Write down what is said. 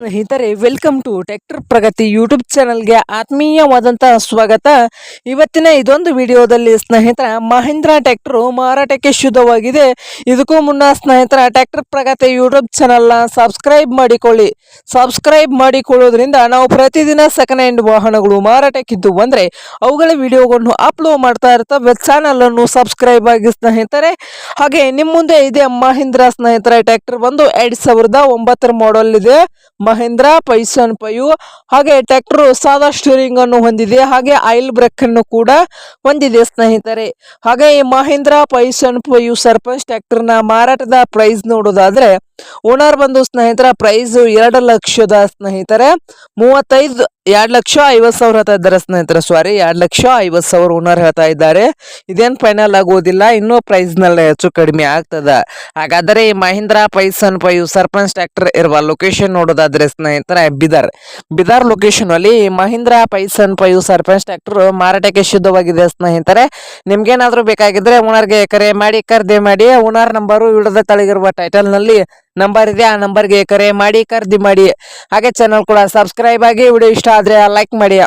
ಸ್ನೇಹಿತರೆ welcome to Tractor Pragati YouTube ಚಾನಲ್ಗೆ ಆತ್ಮೀಯವಾದಂತಹ ಸ್ವಾಗತ. ಇವತ್ತಿನ ಇದೊಂದು ವಿಡಿಯೋದಲ್ಲಿ ಸ್ನೇಹಿತರ, ಮಹೇಂದ್ರ ಟ್ಯಾಕ್ಟ್ರು ಮಾರಾಟಕ್ಕೆ ಶುದ್ಧವಾಗಿದೆ. ಇದಕ್ಕೂ ಮುನ್ನ ಸ್ನೇಹಿತರ ಟ್ಯಾಕ್ಟರ್ ಪ್ರಗತಿ ಯೂಟ್ಯೂಬ್ ಚಾನಲ್ನ ಸಬ್ಸ್ಕ್ರೈಬ್ ಮಾಡಿಕೊಳ್ಳಿ. ಸಬ್ಸ್ಕ್ರೈಬ್ ಮಾಡಿಕೊಳ್ಳೋದ್ರಿಂದ ನಾವು ಪ್ರತಿದಿನ ಸೆಕೆಂಡ್ ಹ್ಯಾಂಡ್ ವಾಹನಗಳು ಮಾರಾಟಕ್ಕಿದ್ದು ಬಂದರೆ, ಅವುಗಳ ವಿಡಿಯೋಗಳನ್ನು ಅಪ್ಲೋಡ್ ಮಾಡ್ತಾ ಇರ್ತವೆ ಚಾನಲ್ ಅನ್ನು ಸಬ್ಸ್ಕ್ರೈಬ್ ಆಗಿ ಸ್ನೇಹಿತರೆ. ಹಾಗೆ ನಿಮ್ಮ ಮುಂದೆ ಇದೆ ಮಹೇಂದ್ರ ಸ್ನೇಹಿತರ ಟ್ಯಾಕ್ಟರ್ ಬಂದು ಎರಡ್ ಸಾವಿರದ ಒಂಬತ್ತರ ಮಾಡಲ್ ಇದೆ. ಮಹೇಂದ್ರ, ಪೈಸನ್ ಪಯು ಹಾಗೆ ಟ್ರ್ಯಾಕ್ಟರ್, ಸಾದಾ ಸ್ಟೀರಿಂಗ್ ಅನ್ನು ಹೊಂದಿದೆ. ಹಾಗೆ ಆಯಿಲ್ ಬ್ರೇಕ್ ಅನ್ನು ಕೂಡ ಹೊಂದಿದೆ ಸ್ನೇಹಿತರೆ. ಹಾಗೆ ಈ ಮಹೇಂದ್ರ, ಪೈಸನ್ ಪಯು ಸರ್ಪಂಚ್ ಟ್ರ್ಯಾಕ್ಟರ್ನ ಮಾರಾಟದ ಪ್ರೈಸ್ ನೋಡೋದಾದ್ರೆ ಓನರ್ ಬಂದು ಸ್ನೇಹಿತರ ಪ್ರೈಸ್ ಎರಡು ಲಕ್ಷದ ಸ್ನೇಹಿತರೆ, ಮೂವತ್ತೈದು, ಎರಡು ಲಕ್ಷ ಐವತ್ತು ಸಾವಿರ ಹೇಳ್ತಾ ಇದ್ದಾರೆ ಸ್ನೇಹಿತರೆ ಸಾರಿ ಎರಡು ಲಕ್ಷ ಐವತ್ತು ಸಾವಿರ ಓನರ್ ಹೇಳ್ತಾ ಇದ್ದಾರೆ. ಇದೇನು ಫೈನಲ್ ಆಗೋದಿಲ್ಲ, ಇನ್ನೂ ಪ್ರೈಸ್ನಲ್ಲಿ ಹೆಚ್ಚು ಕಡಿಮೆ ಆಗ್ತದೆ. ಹಾಗಾದರೆ ಈ ಮಹೀಂದ್ರಾ ಪೈಸನ್ ಪೈಯು ಸರ್ಪಂಚ್ ಟ್ರ್ಯಾಕ್ಟರ್ ಇರುವ ಲೊಕೇಶನ್ ನೋಡೋದಾದ್ರೆ ಸ್ನೇಹಿತರೆ, ಬಿದರ್. ಬಿದರ್ ಲೊಕೇಶನ್ ಅಲ್ಲಿ ಮಹೀಂದ್ರಾ ಪೈಸನ್ ಪೈಯು ಸರ್ಪಂಚ್ ಟ್ರ್ಯಾಕ್ಟರ್ ಮಾರಾಟಕ್ಕೆ ಶುದ್ಧವಾಗಿದೆ ಸ್ನೇಹಿತರೆ. ನಿಮ್ಗೇನಾದರೂ ಬೇಕಾಗಿದ್ರೆ ಓನರ್ಗೆ ಕರೆ ಮಾಡಿ, ಖರೀದಿ ಮಾಡಿ ಓನರ್ ನಂಬರು ವಿಡದ ತಳಗಿರುವ ಟೈಟಲ್ನಲ್ಲಿ ನಂಬರ್ ಇದೆ, ಆ ನಂಬರ್ಗೆ ಕರೆ ಮಾಡಿ, ಖರೀದಿ ಮಾಡಿ. ಹಾಗೆ ಚಾನಲ್ ಕೂಡ ಸಬ್ಸ್ಕ್ರೈಬ್ ಆಗಿ ವಿಡಿಯೋ ಇಷ್ಟ ಆದರೆ ಲೈಕ್ ಮಾಡಿ.